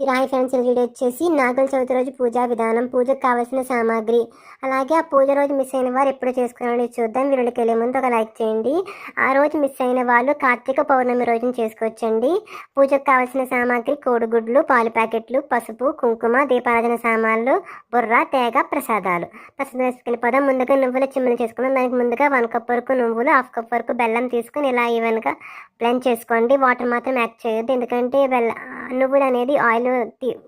ఈ రాయి friends video వచ్చేసి నాగుల చవితి రోజు పూజా విధానం పూజకు కావాల్సిన సామాగ్రి. అలాగే ఆ పూజ రోజు మిస్ అయిన వారు ఎప్పుడు చేసుకున్నారో చూద్దాం. వీడియోకి వెళ్ళే ముందు ఒక లైక్ చేయండి. ఆ రోజు మిస్ అయిన వాళ్ళు కార్తీక పౌర్ణమి రోజున చేసుకోవచ్చండి. పూజకు కావాల్సిన సామాగ్రి కోడిగుడ్లు పాలు ప్యాకెట్లు పసుపు కుంకుమ దీపారాధన సామాన్లు బుర్ర తేగ ప్రసాదాలు. ప్రసాదం పదం. ముందుగా నువ్వుల చిమ్మలు చేసుకున్నాం దానికి ముందుగా వన్ కప్ వరకు నువ్వులు హాఫ్ కప్ వరకు బెల్లం తీసుకొని ఇలా ఈవెన్గా బ్లెండ్ చేసుకోండి. వాటర్ మాత్రం యాడ్ చేయొద్దు. ఎందుకంటే బెల్లం నువ్వులు అనేది ఆయిల్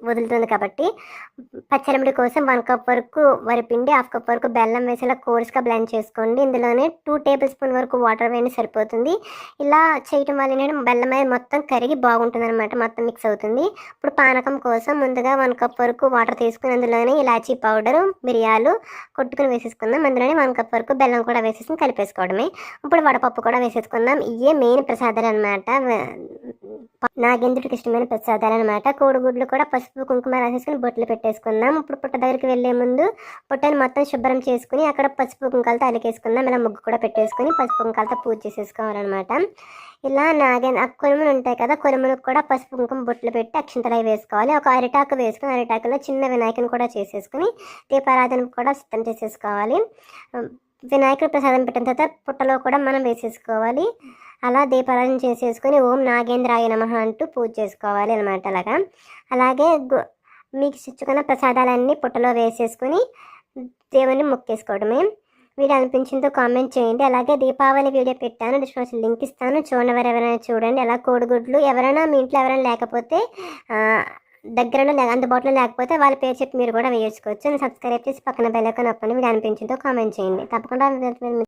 వదులుతుంది కాబట్టి పచ్చలమిడి కోసం వన్ కప్ వరకు వరిపిండి హాఫ్ కప్ వరకు బెల్లం వేసేలా కోర్స్గా బ్లెండ్ చేసుకోండి. ఇందులోనే టూ టేబుల్ స్పూన్ వరకు వాటర్ వేయండి సరిపోతుంది. ఇలా చేయటం వల్ల ఏంటంటే బెల్లం అనేది మొత్తం కరిగి బాగుంటుంది అనమాట మొత్తం మిక్స్ అవుతుంది. ఇప్పుడు పానకం కోసం ముందుగా వన్ కప్ వరకు వాటర్ తీసుకుని అందులోనే ఇలాచీ పౌడర్ మిరియాలు కొట్టుకుని వేసేసుకుందాం. అందులోనే వన్ కప్ వరకు బెల్లం కూడా వేసేసుకుని కలిపేసుకోవడమే. ఇప్పుడు వడపప్పు కూడా వేసేసుకుందాం. ఇవే మెయిన్ ప్రసాదాలు అనమాట నాగేంద్రుడికి ఇష్టమైన ప్రసాదాలు అనమాట కోడిగుడ్లు కూడా పసుపు కుంకుమ రాసేసుకుని బొట్లు పెట్టేసుకుందాం. ఇప్పుడు పుట్ట దగ్గరికి వెళ్ళే ముందు పుట్టని మొత్తం శుభ్రం చేసుకుని అక్కడ పసుపు కుంకాలతో అలికేసుకుందాం. ఇలా ముగ్గు కూడా పెట్టేసుకుని పసుపు కుంకాలతో పూజ చేసేసుకోవాలన్నమాట. ఇలా నాగేంద్ర ఆ కొనుములు ఉంటాయి కదా కొనుములకు కూడా పసుపు కుంకుమ బొట్లు పెట్టి అక్షింతలై అవి వేసుకోవాలి. ఒక అరిటాకు వేసుకుని అరిటాకులో చిన్న వినాయకుని కూడా చేసేసుకుని దీపారాధన కూడా సిద్ధం చేసేసుకోవాలి. వినాయకుడు ప్రసాదం పెట్టిన తర్వాత పుట్టలో కూడా మనం వేసేసుకోవాలి. అలా దీపారాధన చేసేసుకొని ఓం నాగేంద్రాయ నమః అంటూ పూజ చేసుకోవాలి అనమాట అలాగా. అలాగే గు- మీకు ఇచ్చుకున్న ప్రసాదాలన్నీ పుట్టలో వేసేసుకొని దేవుని మొక్కేసుకోవడమే. వీడియో అనిపించిందో కామెంట్ చేయండి. అలాగే దీపావళి వీడియో పెట్టాను డిస్క్రిప్షన్ లింక్ ఇస్తాను. చూడండి వారు ఎవరైనా చూడండి. అలా కోడిగుడ్లు ఎవరైనా మీ ఇంట్లో ఎవరైనా లేకపోతే దగ్గరలో అందుబాటులో లేకపోతే వాళ్ళ పేరు చెప్పి మీరు కూడా వేయించుకోవచ్చు సబ్స్క్రైబ్ చేసి పక్కన బెల్ ఐకాన్ నొక్కండి. వీడియో అనిపించిందో కామెంట్ చేయండి. తప్పకుండా